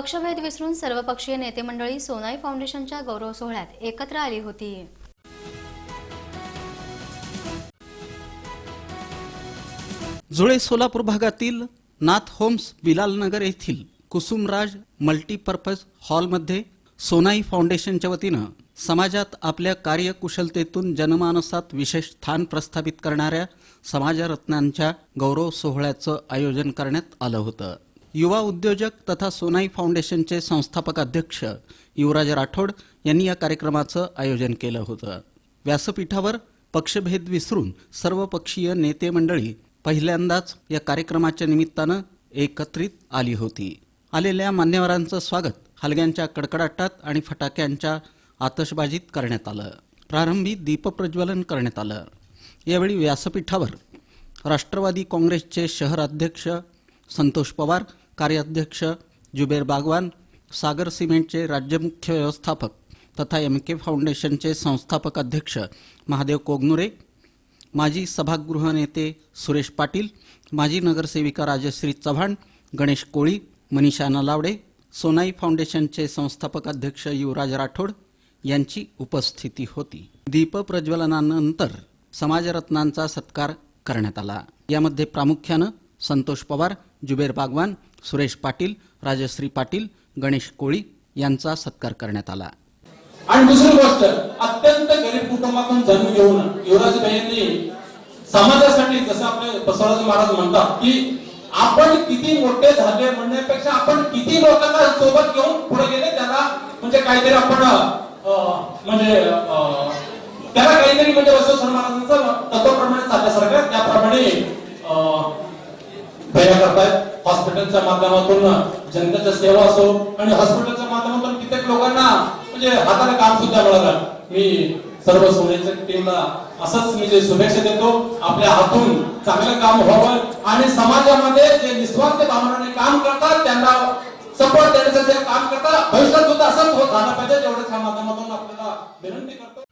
पक्षभेद विसरून सर्वपक्षीय नेते मंडळी सोनाई फाउंडेशनच्या गौरव सोहळ्यात एकत्र आली होती. जुळे सोलापूर भागातील नाथ होम्स बिलालनगर येथील कुसुमराज मल्टीपर्पज हॉलमध्ये सोनाई फाउंडेशनच्या वतीनं समाजात आपल्या कार्यकुशलतेतून जनमानसात विशेष स्थान प्रस्थापित करणाऱ्या समाजरत्नांच्या गौरव सोहळ्याचं आयोजन करण्यात आलं होतं. युवा उद्योजक तथा सोनाई फाउंडेशनचे संस्थापक अध्यक्ष युवराज राठोड यांनी या कार्यक्रमाचं आयोजन केलं होतं. व्यासपीठावर पक्षभेद विसरून सर्व पक्षीय नेते मंडळी पहिल्यांदाच या कार्यक्रमाच्या निमित्तानं एकत्रित आली होती. आलेल्या मान्यवरांचं स्वागत हलग्यांच्या कडकडाटात आणि फटाक्यांच्या आतषबाजीत करण्यात आलं. प्रारंभी दीपप्रज्वलन करण्यात आलं. यावेळी व्यासपीठावर राष्ट्रवादी काँग्रेसचे शहर अध्यक्ष संतोष पवार कार्याध्यक्ष जुबेर बागवान सागर सिमेंटचे राज्य मुख्य व्यवस्थापक तथा एम के फाउंडेशनचे संस्थापक अध्यक्ष महादेव कोगनुरे माजी सभागृह नेते सुरेश पाटील माजी नगरसेविका राजश्री चव्हाण गणेश कोळी मनीषा नलावडे सोनाई फाउंडेशनचे संस्थापक अध्यक्ष युवराज राठोड यांची उपस्थिती होती. दीपप्रज्वलनानंतर समाजरत्नांचा सत्कार करण्यात आला. यामध्ये प्रामुख्यानं संतोष पवार जुबेर बागवान सुरेश पाटील राजश्री पाटील गणेश कोळी यांचा सत्कार करण्यात आला. आणि दुसरी गोष्ट अत्यंत गरीब कुटुंबातून जन्म घेऊन युवराज यांनी समाजासाठी जसं आपले बसवराज महाराज म्हणतात की आपण किती मोठे झाले म्हणण्यापेक्षा आपण किती लोकांना सोबत घेऊन पुढे गेले त्याला म्हणजे काहीतरी आपण म्हणजे त्याला काहीतरी म्हणजे बसवराज महाराजांचा दया हॉस्पिटलच्या माध्यमातून जनतेच्या सेवा असो आणि हॉस्पिटलच्या माध्यमातून कित्येक लोकांना म्हणजे हाताला काम सुद्धा मिळालं मी सर्व सोन्याच्या टीमला असंच मी जे शुभेच्छा देतो. आपल्या हातून चांगलं काम व्हावं आणि समाजामध्ये जे निस्वार्थ भावनाने काम करतात त्यांना सपोर्ट देण्याचं जे काम करतात. भविष्यात सुद्धा असंच होत झालं पाहिजे. एवढंच माध्यमातून आपल्याला विनंती करतो.